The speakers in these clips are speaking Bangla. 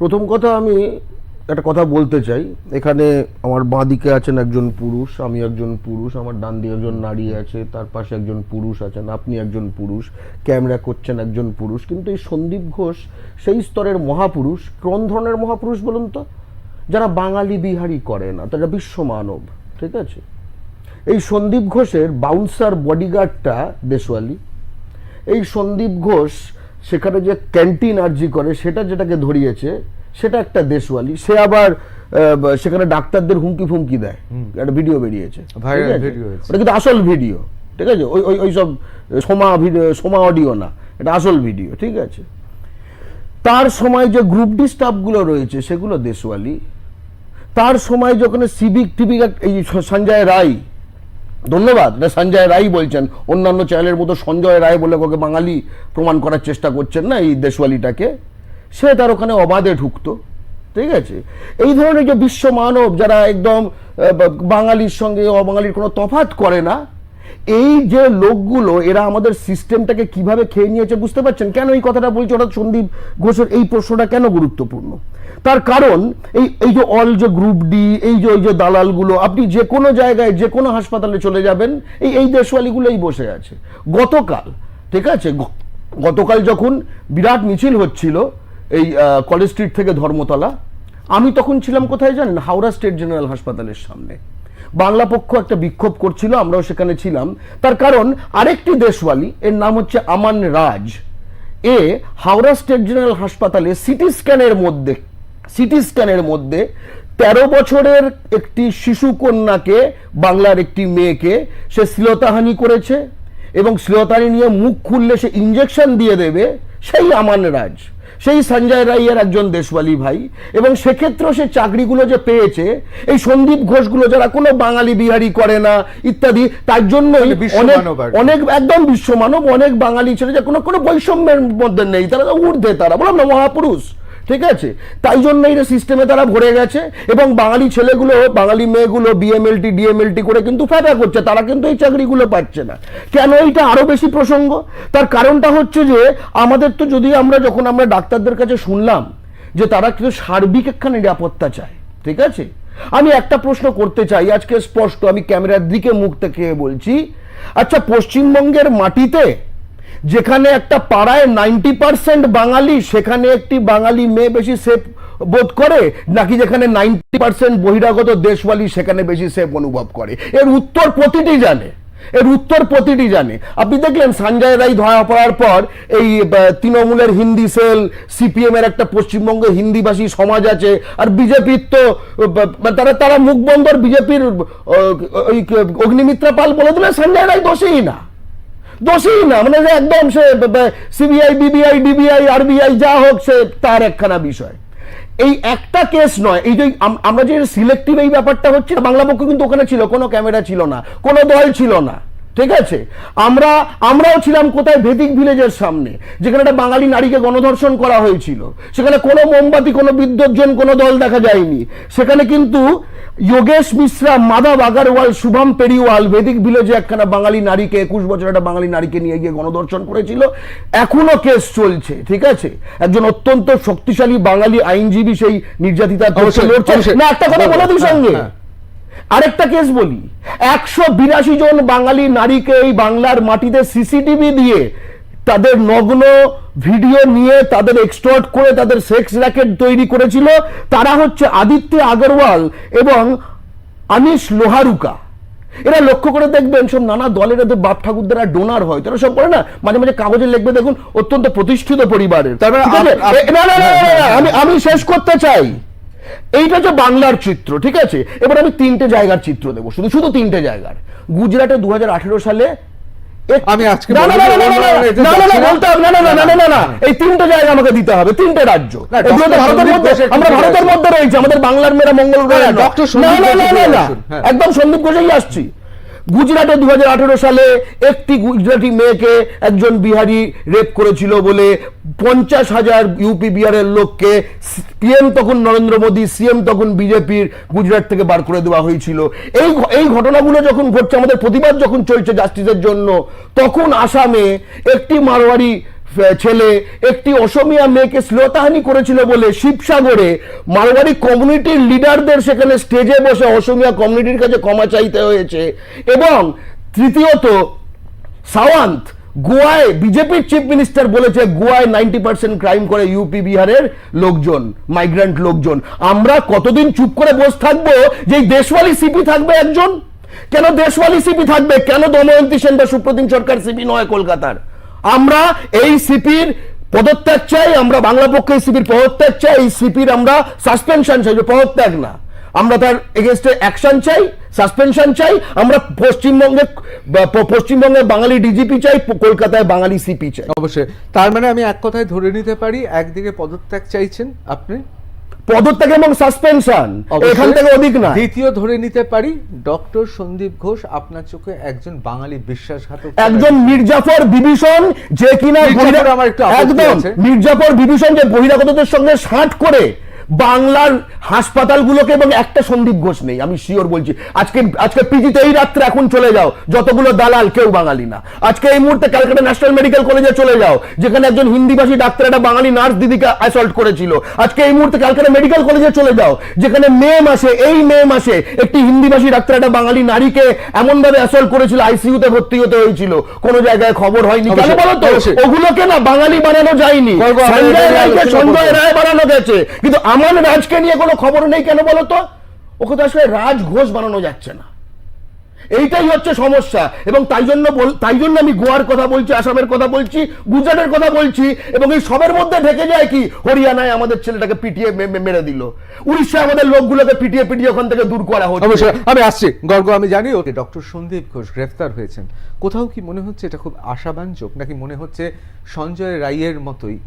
প্রথম কথা আমি একটা কথা বলতে চাই। এখানে আমার বাঁ দিকে আছেন একজন পুরুষ, আমি একজন পুরুষ, আমার ডান দিকে একজন নারী আছে, তার পাশে একজন পুরুষ আছেন, আপনি একজন পুরুষ, ক্যামেরা করছেন একজন পুরুষ। কিন্তু এই সন্দীপ ঘোষ সেই স্তরের মহাপুরুষ, কোন ধরনের মহাপুরুষ বলুন তো? যারা বাঙালি বিহারি করে না, তারা বিশ্ব মানব, ঠিক আছে? এই সন্দীপ ঘোষের বাউন্সার বডিগার্ডটা দেশওয়ালি। এই সন্দীপ ঘোষ সেখানে যে ক্যান্টিন আর্জি করে সেটা যেটাকে ধরিয়েছে সেটা একটা দেশওয়ালি। সে আবার সেখানে ডাক্তারদের হুমকি ফুমকি দেয় একটা ভিডিও বেরিয়েছে। ওটা কিন্তু আসল ভিডিও ঠিক আছে? ওই ওই ওই সব সোমা ভিডিও সোমা অডিও না। এটা আসল ভিডিও ঠিক আছে? তার সময় যে গ্রুপ ডি স্টাফগুলো রয়েছে সেগুলো দেশওয়ালি। তার সময় যখন সিভিক টিভিক এই সঞ্জয় রায় ধন্যবাদ। এটা সঞ্জয় রায় বলছেন। অন্যান্য চ্যানেলের মতো সঞ্জয় রায় বলে ওকে বাঙালি প্রমাণ করার চেষ্টা করছেন না এই দেশওয়ালিটাকে? সে তার ওখানে অবাধে ঢুকতো। ঠিক আছে? এই ধরনের যে বিশ্ব মানব যারা একদম বাঙালির সঙ্গে অবাঙালির কোনো তফাৎ করে না, এই যে লোকগুলো, এরা আমাদের সিস্টেমটাকে কীভাবে খেয়ে নিয়েছে বুঝতে পারছেন? কেন এই কথাটা বলছে? ওটা সন্দীপ ঘোষের এই প্রশ্নটা কেন গুরুত্বপূর্ণ? তার কারণ, এই এই যে অল যে গ্রুপ ডি এই যে ওই যে দালালগুলো, আপনি যে কোনো জায়গায়, যে কোনো হাসপাতালে চলে যাবেন, এই এই দেশওয়ালিগুলোই বসে আছে। গতকাল, ঠিক আছে? গতকাল যখন বিরাট মিছিল হচ্ছিল, এই কলেজ স্ট্রিট থেকে ধর্মতলা, আমি তখন ছিলাম কোথায় জানেন? হাওড়া স্টেট জেনারেল হাসপাতালের সামনে। বাংলা পক্ষ একটা বিক্ষোভ করছিল, আমরাও সেখানে ছিলাম। তার কারণ, আরেকটি দেশওয়ালি, এর নাম হচ্ছে আমান রাজ। এ হাওড়া স্টেট জেনারেল হাসপাতালে সিটি স্ক্যানের মধ্যে সিটি স্ক্যানের মধ্যে তেরো বছরের একটি শিশু কন্যাকে বাংলার একটি মেয়েকে সে শ্লীলতাহানি করেছে এবং শ্লীলতাহানি নিয়ে মুখ খুললে সে ইঞ্জেকশন দিয়ে দেবে সেই আমান রাজ। সেই সঞ্জয় রাইয়ের একজন দেশওয়ালি ভাই। এবং সেক্ষেত্রেও সে চাকরিগুলো যে পেয়েছে এই সন্দীপ ঘোষগুলো যারা কোনো বাঙালি বিহারি করে না ইত্যাদি তার জন্য মানে বিশ্ব অনেক মানব অনেক একদম বিশ্বমানব অনেক বাঙালি ছেলে যে কোনো কোনো বৈষম্যের মধ্যে নেই। তারা ঊর্ধ্বে তারা বললাম না মহাপুরুষ। ঠিক আছে? তাই জন্য এই সিস্টেমে তারা ভরে গেছে এবং বাঙালি ছেলেগুলো, বাঙালি মেয়েগুলো বিএমএলটি ডিএমএলটি করে কিন্তু ফায়দা করছে। তারা কিন্তু এই চাকরিগুলো পাচ্ছে না। কেন এইটা আরও বেশি প্রসঙ্গ? তার কারণটা হচ্ছে যে, আমাদের তো যদি আমরা যখন আমরা ডাক্তারদের কাছে শুনলাম যে তারা কিন্তু সার্বিক একখানে নিরাপত্তা চায়, ঠিক আছে? আমি একটা প্রশ্ন করতে চাই, আজকে স্পষ্ট, আমি ক্যামেরার দিকে মুখ থেকে বলছি। আচ্ছা পশ্চিমবঙ্গের মাটিতে যেখানে একটা পাড়ায় নাইনটি পার্সেন্ট বাঙালি, সেখানে একটি বাঙালি মেয়ে বেশি সেফ বোধ করে, নাকি যেখানে নাইনটি পার্সেন্ট বহিরাগত দেশওয়ালি সেখানে বেশি সেফ অনুভব করে? এর উত্তর প্রতিটি জানে। এর উত্তর প্রতিটি জানে। আপনি দেখলেন সঞ্জয় রায় ধরা পড়ার পর এই তৃণমূলের হিন্দি সেল সিপিএম এর একটা পশ্চিমবঙ্গে হিন্দিভাষী সমাজ আছে, আর বিজেপির তো তারা তারা মুখ বন্ধর বিজেপির ওই অগ্নিমিত্রা পাল বলে দিলে সঞ্জয় রায় দোষেই না। দোষী না মানে একদম সে সিবিআই, বিবিআই, ডিবিআই, আরবিআই, যা হোক সে তার একখানা বিষয়। এই একটা কেস নয়, এই যে আমরা যে সিলেক্টিভ এই ব্যাপারটা হচ্ছে বাংলা পক্ষ কিন্তু ওখানে ছিল, কোনো ক্যামেরা ছিল না, কোনো দল ছিল না। ঠিক আছে? আমরা আমরাও ছিলাম কোথায় ভেদিক ভিলেজের সামনে যেখানে একটা বাঙালি নারীকে গণধর্ষণ করা হয়েছিল। সেখানে কোনো মোমবাতি কোনো বিদ্যুৎজন কোনো দল দেখা যায়নি। সেখানে কিন্তু যোগেশ মিশ্রা মাধব আগারওয়াল শুভম পেরিওয়াল ভেদিক ভিলেজে একখানা বাঙালি নারীকে একুশ বছর একটা বাঙালি নারীকে নিয়ে গিয়ে গণধর্ষণ করেছিল। এখনও কেস চলছে ঠিক আছে? একজন অত্যন্ত শক্তিশালী বাঙালি আইনজীবী সেই লড়ছে। না একটা কথা বলে দিই সঙ্গে। হ্যাঁ। আরেকটা কেস বলি। একশো বিরাশি জন বাঙালি নারীকে এই বাংলার মাটিতে সিসিটিভি দিয়ে তাদের নগ্ন ভিডিও নিয়ে তাদের এক্সটর্ট করে তাদের সেক্স র্যাকেট তৈরি করেছিল। তারা হচ্ছে আদিত্য আগরওয়াল এবং আনিস লোহারুকা। এরা লক্ষ্য করে দেখবেন সব নানা দলের এদের বাপ ঠাকুর দ্বারা ডোনার হয়। তারা সব করে না মাঝে মাঝে কাগজে লিখবে দেখুন অত্যন্ত প্রতিষ্ঠিত পরিবারের। মানে আমি আমি শেষ করতে চাই। এইটা যে বাংলার চিত্র ঠিক আছে এবার আমি তিনটে জায়গার চিত্র দেবো শুধু শুধু তিনটে জায়গার গুজরাটে দু সালে আমি আজকে না, না, না, এই তিনটে জায়গা আমাকে দিতে হবে তিনটে রাজ্য ভারতের মধ্যে আমরা ভারতের মধ্যে রয়েছে আমাদের বাংলার মেয়েরা মঙ্গল গ্রহে ডক্টর না না না না না আসুন, হ্যাঁ। একদম সন্দীপ ঘোষেই আসছি গুজরাটে দু হাজার আঠেরো সালে একটি গুজরাটি মেয়েকে একজন বিহারি রেপ করেছিল বলে পঞ্চাশ হাজার ইউপি বিহারের লোককে পিএম তখন নরেন্দ্র মোদী সিএম তখন বিজেপির গুজরাট থেকে বার করে দেওয়া হয়েছিল। এই এই ঘটনাগুলো যখন ঘটছে, আমাদের প্রতিবাদ যখন চলছে জাস্টিসের জন্য, তখন আসামে একটি মারোয়ারি ছেলে একটি অসমিয়া মেয়েকে শ্লোতাহানি করেছিল বলে শিবসাগরে মারোয়ারি কমিউনিটির লিডারদের সেখানে স্টেজে বসে অসমিয়া কমিউনিটির কাছে ক্ষমা চাইতে হয়েছে। এবং তৃতীয়ত, সাওয়ান্ত গোয়ায় বিজেপির চিফ মিনিস্টার বলেছে, গোয়ায় নাইনটি পার্সেন্ট ক্রাইম করে ইউপি বিহারের লোকজন মাইগ্রেন্ট লোকজন। আমরা কতদিন চুপ করে বসে থাকব? যে দেশওয়ালি সিপি থাকবে একজন? কেন দেশওয়ালি সিপি থাকবে? কেন দময়ন্তী সেন বা সুপ্রতিম সরকার সিপি নয় কলকাতার? আমরা এই সিপির পদত্যাগ চাই, আমরা বাংলা পক্ষে সিপির পদত্যাগ চাই, এই সিপির আমরা সাসপেনশন চাই পদত্যাগ না। আমরা তার এগেনস্টে অ্যাকশন চাই সাসপেনশন চাই, আমরা পশ্চিমবঙ্গে পশ্চিমবঙ্গে বাঙালি ডিজিপি চাই কলকাতায় বাঙালি সিপি চাই। অবশ্যই। তার মানে আমি এক কথায় ধরে নিতে পারি, একদিকে পদত্যাগ চাইছেন আপনি পদত্যাগ এবং সাসপেনশন। এখান থেকে অধিক না দ্বিতীয় ধরে নিতে পারি ডক্টর সন্দীপ ঘোষ আপনার চোখে একজন বাঙালি বিশ্বাসঘাতক একজন মির্জাফর বিভীষণ যে কিনা আমার একটু একদম মির্জাফর বিভীষণ যে বহিরাগতদের সঙ্গে ষাট করে বাংলার হাসপাতালগুলোকে এবং একটা সন্দীপ ঘোষ নেই আমি শিওর বলছি। আজকে আজকে পিজিতে এই রাত্রে এখন চলে যাও যতগুলো দালাল কেউ বাঙালি না। আজকে এই মুহূর্তে ক্যালকাটা ন্যাশনাল মেডিকেল কলেজে চলে যাও যেখানে একজন হিন্দিভাষী ডাক্তার একটা বাঙালি নার্স দিদিকে অ্যাসল্ট করেছিল। আজকে এই মুহূর্তে ক্যালকাটা মেডিকেল কলেজে চলে যাও যেখানে মে মাসে এই মে মাসে একটি হিন্দিভাষী ডাক্তার একটা বাঙালি নারীকে এমন ভাবে অ্যাসল্ট করেছিল আইসিইউতে ভর্তি হতে হয়েছিল। কোন জায়গায় খবর হয়নি। কেন বলো তো ওগুলোকে না বাঙালি বানানো যায়নি। সঞ্জয় রায়কে সঞ্জয় রায় বানানো গেছে। কিন্তু আমান রাজকে নিয়ে কোনো খবর নেই কেন বলো তো? ওকে তো আসলে রাজ ঘোষ বানানো যাচ্ছে না। এইটাই হচ্ছে সমস্যা। এবং তাই জন্য তাই জন্য আমি গোয়ার কথা বলছি আসামের কথা বলছি গুজরাটের কথা বলছি এবং এই সবের মধ্যে ঢেকে যায় কি? হরিয়ানায় আমাদের ছেলেটাকে পিটিয়ে মেরে দিল। উড়িষ্যায় আমাদের লোকগুলোকে পিটিয়ে পিটিয়ে ওখান থেকে দূর করা হচ্ছে। অবশ্যই। আমি আসছি। গর্গ আমি জানি ওকে ডক্টর সন্দীপ ঘোষ গ্রেফতার হয়েছেন। কোথাও কি মনে হচ্ছে এটা খুব আশাবাঞ্জক নাকি মনে হচ্ছে সঞ্জয় রায়ের মতোই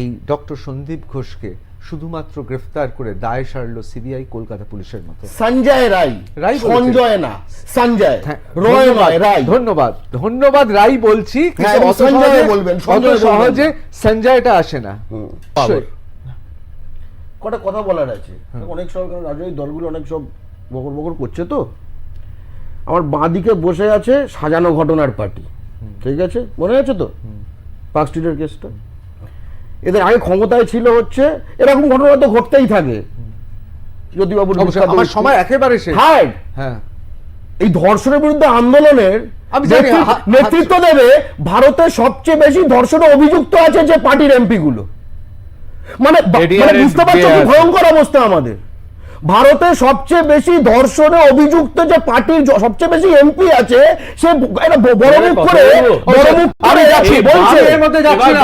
এই ডক্টর সন্দীপ ঘোষকে শুধুমাত্র গ্রেফতার করে দায় সারলো সিবিআই কলকাতা পুলিশের মতো। সঞ্জয় রায়। রায় সঞ্জয় না সঞ্জয়। রয় নয় রায় ধন্যবাদ ধন্যবাদ রাই বলছি হ্যাঁ, সঞ্জয় বলবেন, সঞ্জয় সহজে সঞ্জয়টা আসে না। কটা কথা বলার আছে? অনেক সব রাজনৈতিক দলগুলো অনেক সব বকর বকর করছে তো। আমার বাঁদিকে বসে আছে সাজানো ঘটনার পার্টি। ঠিক আছে? মনে আছে তো? পার্ক স্ট্রিটের কেসটা? এদের আগে ক্ষমতায় ছিল হচ্ছে এরকম ঘটনা তো ঘটতেই থাকে। জ্যোতিবাবুর আমার সময় একেবারে শেষ। হায়! এই ধর্ষণের বিরুদ্ধে আন্দোলনের নেতৃত্ব- দেবে ভারতের সবচেয়ে বেশি ধর্ষণে অভিযুক্ত আছে যে পার্টির এমপি গুলো মানে মানে বুঝতে পারছ ভয়ঙ্কর অবস্থা আমাদের। ভারতে সবচেয়ে বেশি ধর্ষণে অভিযুক্ত যে পার্টির সবচেয়ে বেশি এমপি আছে সে বড় মুখ কথা করে বড় মুখ করে যাচ্ছি বলছে। এর মধ্যে যাচ্ছি না।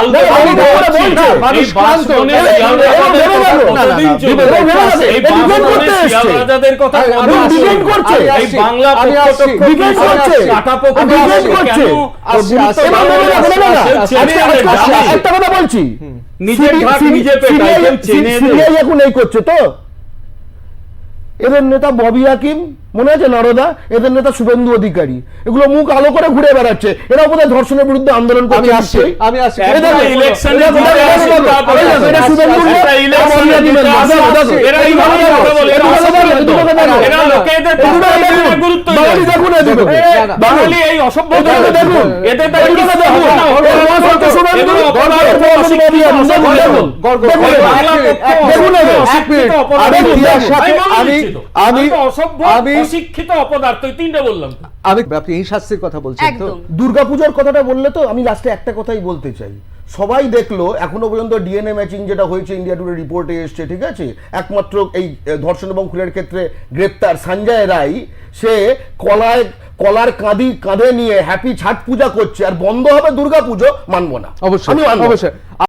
একটা কথা বলছি। নিজের নিজে এখন এই করছে তো? এদের নেতা ববি হাকিম মনে আছে নরদা এদের নেতা শুভেন্দু অধিকারী এগুলো মুখ আলো করে ঘুরে বেড়াচ্ছে এরা বোধহয় ধর্ষণের বিরুদ্ধে আন্দোলন করছে আমি আসছি আমি অশিক্ষিত অপদার্থ এই তিনটে বললাম আমি আপনি এই শাস্তির কথা বলছেন তো? দুর্গাপূজার কথাটা বললে তো আমি লাস্টে একটা কথাই বলতে চাই। সবাই দেখল এখনও পর্যন্ত ডিএনএ ম্যাচিং যেটা হয়েছে ইন্ডিয়া টুডে রিপোর্টে এসছে ঠিক আছে? একমাত্র এই ধর্ষণ এবং খুনের ক্ষেত্রে গ্রেপ্তার সঞ্জয় রায়। সে কলায় কলার কাঁদি কাঁধে নিয়ে হ্যাপি ছাট পূজা করছে আর বন্ধ হবে দুর্গাপুজো মানবো না। অবশ্যই আমি মানবো না। অবশ্যই।